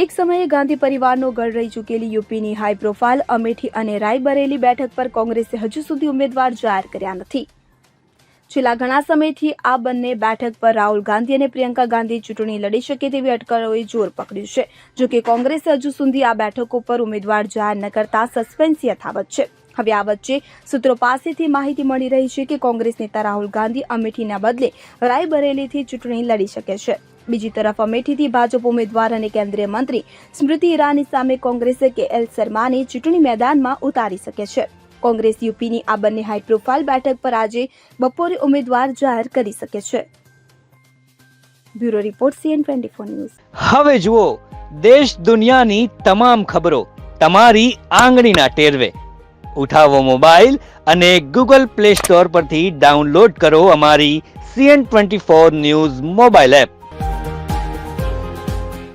એક સમયે ગાંધી પરિવારનો ગઢ રહી ચૂકેલી યુપીની હાઈ પ્રોફાઇલ અમેઠી અને રાયબરેલી બેઠક પર કોંગ્રેસે હજુ સુધી ઉમેદવાર જાહેર કર્યા નથી. છેલ્લા ઘણા સમયથી આ બંને બેઠક પર રાહુલ ગાંધી અને પ્રિયંકા ગાંધી ચૂંટણી લડી શકે તેવી અટકળોએ જોર પકડ્યું છે. જો કે કોંગ્રેસે હજુ સુધી આ બેઠકો પર ઉમેદવાર જાહેર ન કરતા સસ્પેન્સ યથાવત છે. હવે આ વચ્ચે સૂત્રો પાસેથી માહિતી મળી રહી છે કે કોંગ્રેસ નેતા રાહુલ ગાંધી અમેઠીના બદલે રાયબરેલીથી ચૂંટણી લડી શકે છે. બીજી તરફ અમેઠીથી ભાજપ ઉમેદવાર અને કેન્દ્રીય મંત્રી સ્મૃતિ ઈરાની સામે કોંગ્રેસે કે એલ શર્માને ચૂંટણી મેદાનમાં ઉતારી શકે છે. કોંગ્રેસ યુપીની આ બંને હાઈ પ્રોફાઇલ બેઠક પર આજે બપોરે ઉમેદવાર જાહેર કરી શકે છે. Bureau report CN twenty four news. હવે જુઓ, દેશ દુનિયાની તમામ ખબરો તમારી આંગળીના ટેરવે. ઉઠાવો મોબાઈલ અને ગૂગલ પ્લે સ્ટોર પરથી ડાઉનલોડ કરો અમારી CN twenty four news mobile app.